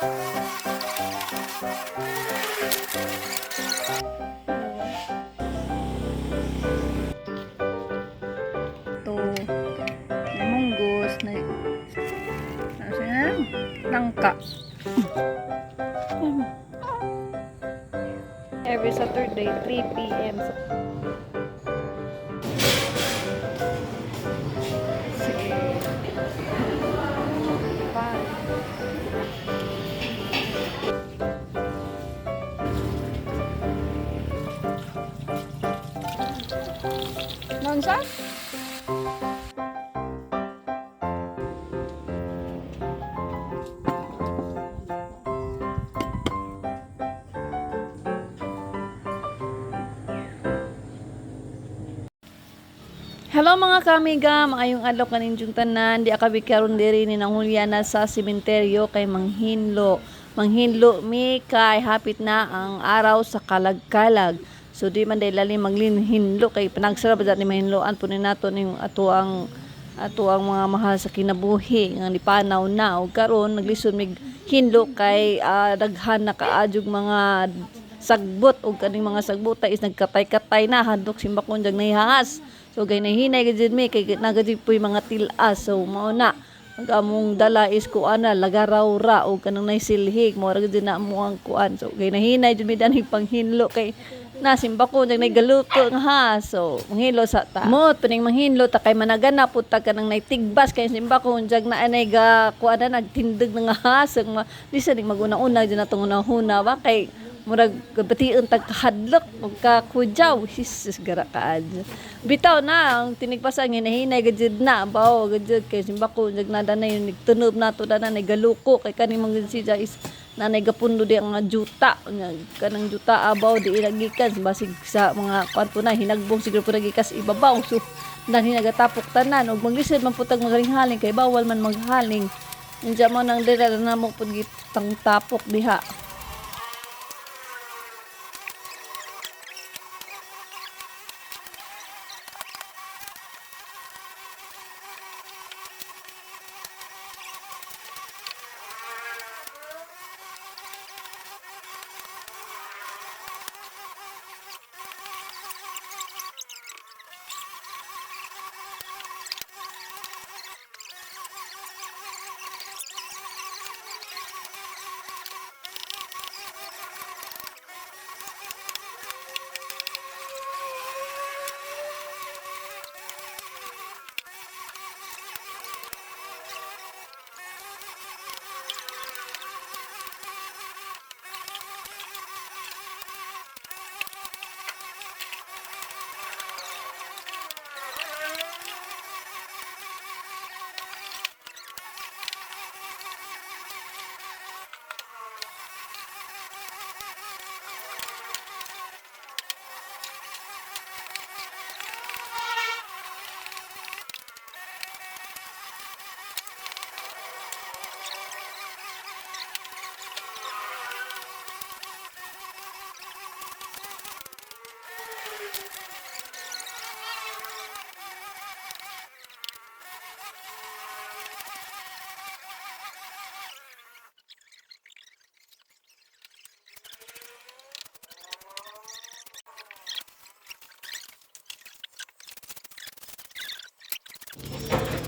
Ito. May munggos. Na, ano siya? Nangka. Every Saturday, 3 p.m. Nonsa? Hello mga kamiga, maayong adlaw kaninjong tanan. Di akabi karon diri ni nang Juliana sa sementeryo kay Manghinlo. Manghinlo mi kay hapit na ang araw sa kalagkalag. So di man day lalim maglinhinlo kay panagsarap ni mahinloan po ni nato ning ato ang ato ang mga mahal sa kinabuhi nga nipanaw na og karon naglisod mig hinlo kay ah, daghan na kaadyog mga sagbot og kaning mga sagbota is nagkatay-katay na handok simbakon jag nahihangas. So gay nahinay gid mi kay nagadi puy mga tilas. So mao na ang among dala is kuana lagaraw ra og kanang naisilhig mo ra gid na mo ang kuan. So gay nahinay jud mi danig panghinlo kay nasimba ko nang nagaluto nga ha. So manghilo sa ta. Mo pining manghinlo ta kay managana pud ta kanang naitigbas kay simba ko jag na anay ga kuana nagtindig nga hasang ma di ning maguna-una jud natong una-huna ba kay murag batiun tag kahadlok ug kakudyaw hisis gara kaad bitaw na ang tinigpasan nga nahinay gajud na bao gajud. Kay simba ko jag nada na yun nigtunob nato na na galuko kay kani mga is nanay gapundo di ang juta nga kanang juta abaw di ilagikan basig sa mga kuan po na hinagbong siguro po nagikas ibabaw. So dahil nagatapok tanan. Ug maglisod man putag magaling kay bawal man maghaling. Nandiyan mo nang dira na mo pud gitang tapok diha.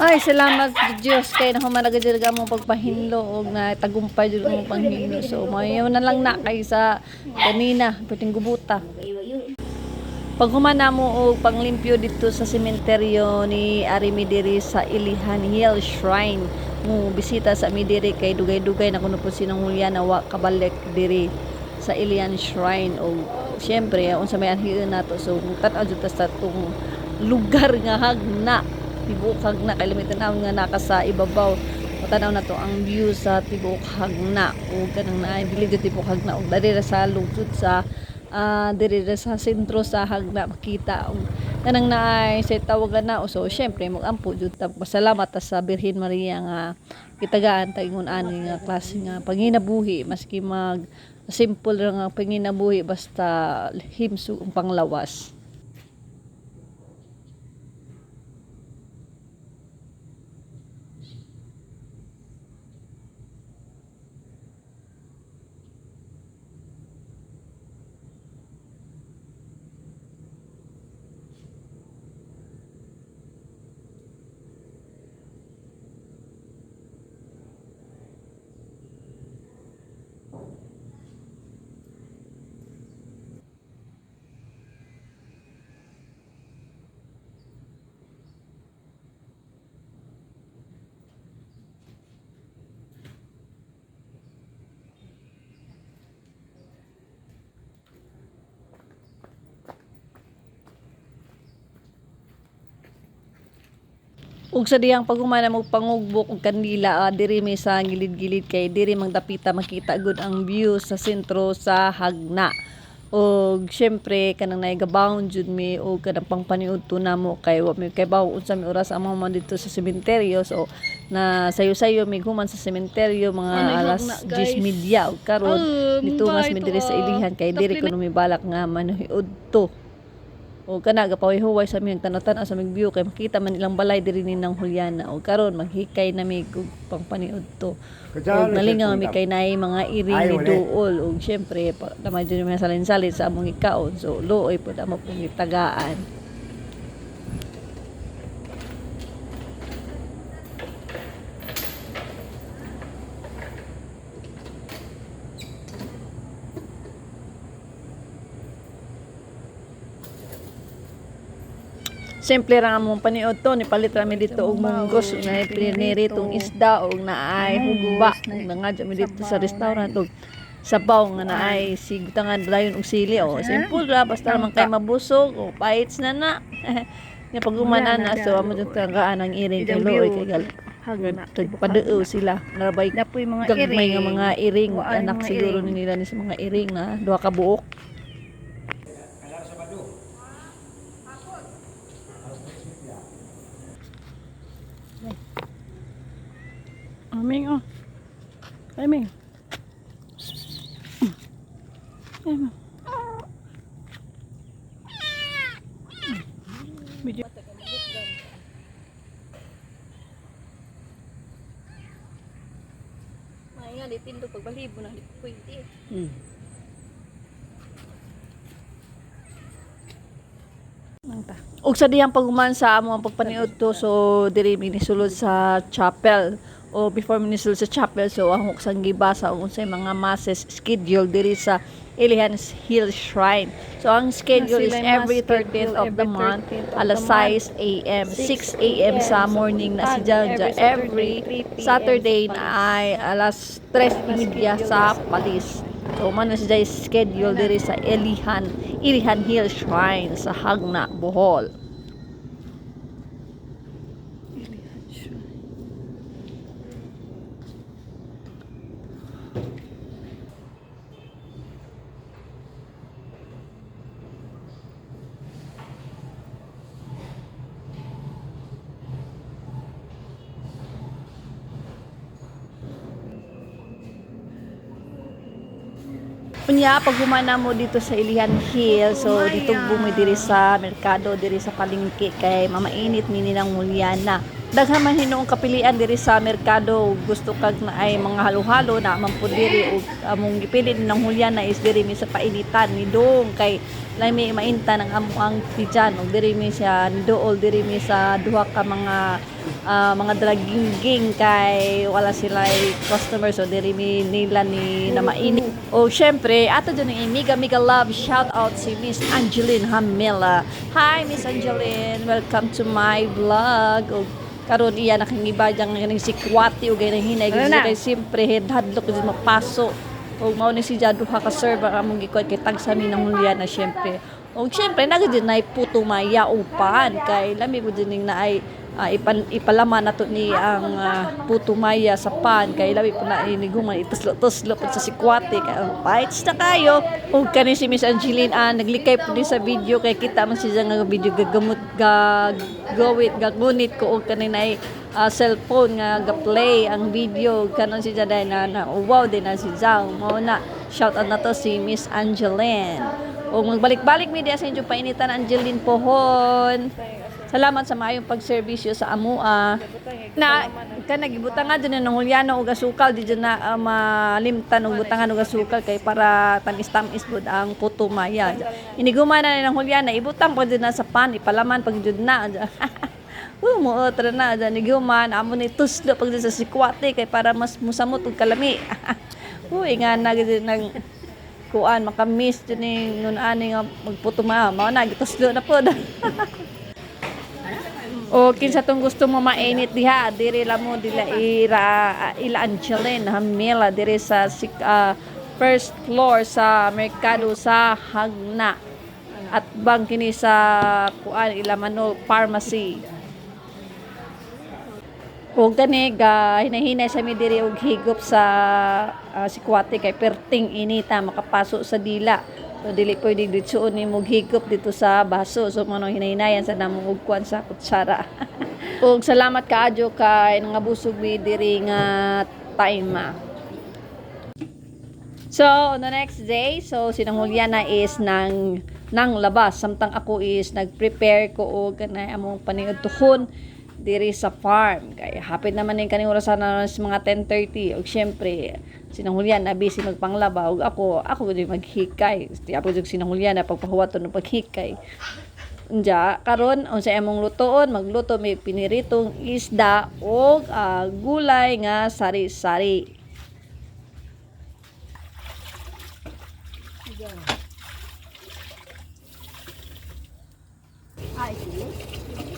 Ay, salamat Diyos. Kay na humanaga dyan mong pagpahinlo o na tagumpay dyan mong panghinlo. So, mayaw na lang na kay sa kanina, pwedeng gubuta. Pag humana mo o panglimpyo dito sa sementeryo ni Ari Midiri sa Ilihan Hill Shrine, mo bisita sa Midiri kay dugay-dugay. Na kuno po sinang hulya na wa kabalik diri sa Ilihan Shrine. O syempre unsa may anhiyon nato so ta sa tong lugar nga hagna tibuok hagna kay limitan na nga naka sa ibabaw. Matanaw na to ang view sa tibuok hagna o kanang naay dili jud tibuok hagna og dali ra sa lungsod sa ah diri sa sentro sa hagna. Makita og kanang naay sa tawagan na. So syempre mo ampo jud ta. Pasalamat sa Birhen Maria nga kitagaan ta ingon ani nga klase nga panginabuhi. Maski mag simple nga panginabuhi basta himsog ang panglawas ug sa diyang paghumana mo pangugbok og kandila ah, diri may sa gilid-gilid kay diri magdapita makita gud ang view sa sentro sa Hagna og syempre kanang naigabawon jud mi og kanang pangpaniud to namo kay wa mi kay bawo unsa mi oras amo man dito sa sementeryo so na sayo-sayo mi human sa sementeryo mga Ano yung alas Hagna, guys? 10 media karon Ah, nitungas mi mabait, diri sa ah. ilihan kay diri Tapos kuno mi balak nga manuhiud to o kana gapawihuway sa aming tanatan sa aming view kay makita man ilang balay diri ni nang Juliana. O karon maghikay na mi og pangpaniud to. O nalingaw mi kay naay mga iring ni duol. Og syempre damay diri may salin-salin sa among ikaon. So luoy pud amo pong itagaan Simple ra among paniod to ni palit ra mi dito og munggos na piniritong isda og naay hugba na nga dyan mi dito sa restaurant og sabaw nga naay sigutangan dayon og sili o simple ra basta man kay mabusog o paits na na. Nga pag umana na so amo jud tagaan ang iring kay loy kay gal Hagna. padeo sila. Narabay Napoy mga nga iring. mga iring. Anak siguro nila ni sa mga iring na duha ka buok Aming oh. Aming. Aming. Medyo May nga ditindo pag balibo na di pwede. Hmm. ug sa diyang paghuman sa amo ang pagpaniud to so diri mi nisulod sa chapel o before mi nisulod sa chapel so ang sang gibasa og unsay mga masses schedule diri sa Ilihan's Hill Shrine. So ang schedule is every mga 13th schedule, of the month 13th of alas the month. 6 a.m. 6 6 a.m. sa morning na si Janja every Saturday, 3 na ay alas 3:30 sa Palis. So man na siya schedule diri sa Ilihan Ilihan Hill Shrine sa Hagna, Bohol. Unya, pag humana mo dito sa Ilihan Hill, so dito bumi diri sa merkado, diri sa palengke kay mamainit ni nilang mulyana. Daghan man hinoong kapilian diri sa merkado, gusto kag na ay mga halo-halo na man po diri ug among gipili ni ng hulyana is diri mi sa painitan ni dong kay lami mainta ng amo ang tijan ug diri mi siya ni dool diri mi sa duha ka mga ah, mga dragingging kay wala sila customer so diri mi nila ni na mainit o syempre ato dyan yung mega mega love. Shout out si Miss Angeline Hamila. Hi Miss Angeline. Welcome to my vlog. O karon iya nakangiba dyan nga si Kwati o ganyan hinay. Ano gusto na? kay siyempre hadlok ko mapaso. O mao ni si Jadu ha ka server among gikuan kay tag sa ng hulya na syempre. O syempre nagad na puto maya upan. Kay lami ko din na ay ah, ipan, ipalaman nato ni ang ah, puto maya sa pan. Kay lami po na iniguman ituslo-tuslo po sa sikwate kay oh, bites na kayo. O kani si Miss Angeline ah, naglikay po din sa video. Kay kita man siya nga video gagamot gag gawit gagunit ko. Og kanina ay ah, cellphone nga ga-play ang video. Kanon si Jaday na, na oh, wow din na si Zhao. Mo na shout out na to si Miss Angeline. O magbalik-balik media sa inyo painitan Angeline Pohon Salamat sa maayong pagserbisyo sa amua. Na ka nagibutan nga dyan ng hulyano og asukal di dyan na ah, malimtan og butangan og asukal kay para tamis-tamis bud ang puto maya. Iniguman na ng hulyana ibutang pa dyan na sa pan ipalaman pag dyan na. Uh, mo otra na dyan niguman amo ni tuslo pag dyan sa sikwate kay para mas musamot og kalami. Uy nga na nang kuan makamiss dyan ni nun ani nga magputo maya. Mao na gituslo na pod. O kinsa tong gusto mo mainit diha, diri la mo dila ira ila Angeline Hamila diri sa ah, first floor sa merkado sa Hagna. At bang kini sa kuan ila Manol Pharmacy. O gani ga hinahinay sa mi diri og higop sa ah, sikwate kay perting inita makapaso sa dila. So dili pwede ditsuon ni mog dito sa baso. So mano hinahinayan sa namong og kwan sa kutsara. og salamat kaadyo kay nangabusog mi diri nga time. ah. So, on the next day, so sinang Juliana is nang nang labas samtang ako is nag-prepare ko og kanay among paniudtohon diri sa farm. Kay hapit naman ning kaning orasan na sa mga 10:30 og syempre sinang Juliana busy magpanglaba og ako ako gud maghikay. Ti ako jud sinang Juliana pagpahuwaton ng paghikay. Unja, karon unsa among lutoon, magluto may piniritong isda og ah, gulay nga sari-sari. Ako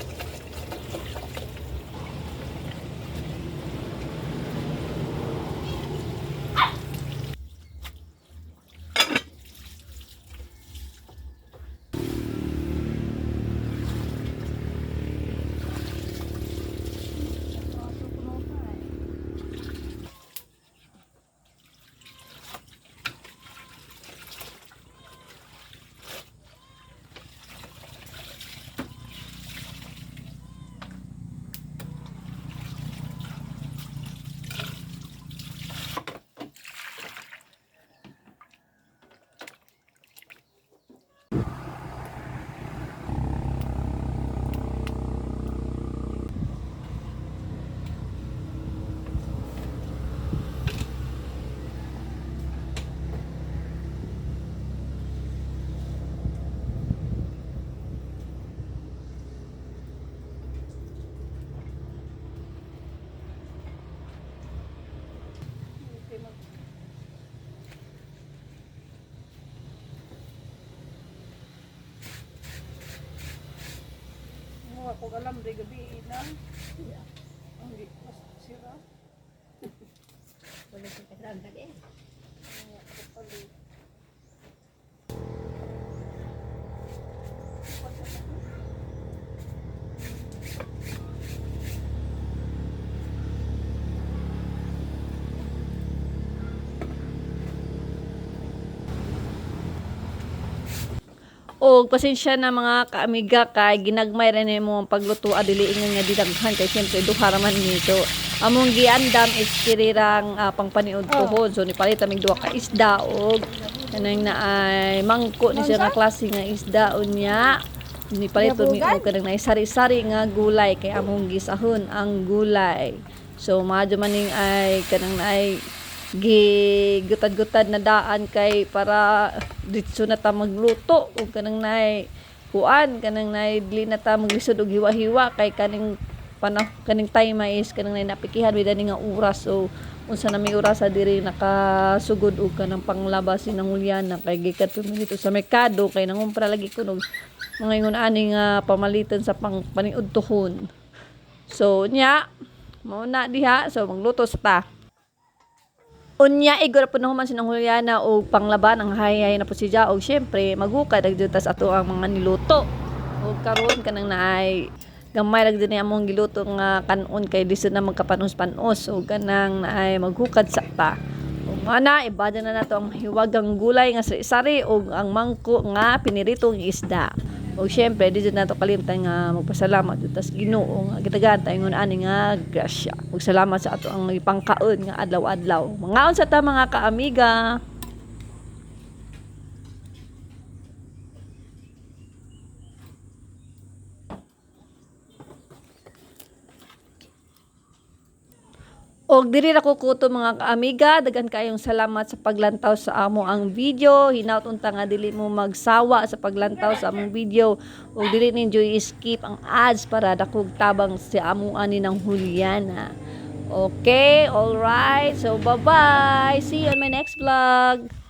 Santa, ¿qué? O pasensya na mga kaamiga kay ginagmay rin mo ang pagluto adili ingon nga didaghan kay syempre duha ra man nito. Among giandam is kirirang uh, pangpaniud tuhod. So ni palit amig duha ka isda og kanang na ay mangko ni siya nga klase nga isda unya. Ni palit mi og kanang na sari-sari nga gulay kay among gisahon ang gulay. So madyo maning ay kanang na ay gigutad-gutad na daan kay para ditso na ta magluto. Ug kanang nay kuan kanang nay dili na ta maglisod og hiwa-hiwa kay kaning panah kaning time is kanang nay napikihan bida nga oras. So unsa na may oras sa diri nakasugod og kanang panglabas sinang Juliana kay gikat dito sa merkado kay nangumpra lagi ko og mga ingon ani nga pamalitan sa pang paniudtohon. So nya mao na diha. So magluto sa ta Unya igor po naman sinang Juliana o panglaban ang hayay na po si Ja og syempre maghukad ang jutas ato ang mga niluto. O karon kanang naay gamay lang din among giluto nga kanon kay lisod na magkapanos-panos o kanang naay maghukad sa ta. O nga na ibada na nato ang hiwagang gulay nga sari-sari o ang mangko nga piniritong isda. O syempre di jud nato kalimtan nga magpasalamat tas Ginoo nga gitagan tayo ani nga grasya. Ug sa ato ang ipangkaon nga adlaw-adlaw. Mangaon sa ta mga kaamiga. Og diri ra ko mga kaamiga, dagan kayong salamat sa paglantaw sa amo ang video. Hinaut unta nga dili mo magsawa sa paglantaw sa among video. Og dili ninyo skip ang ads para dakog tabang si amo ani ng Juliana. Okay, all right. So bye-bye. See you on my next vlog.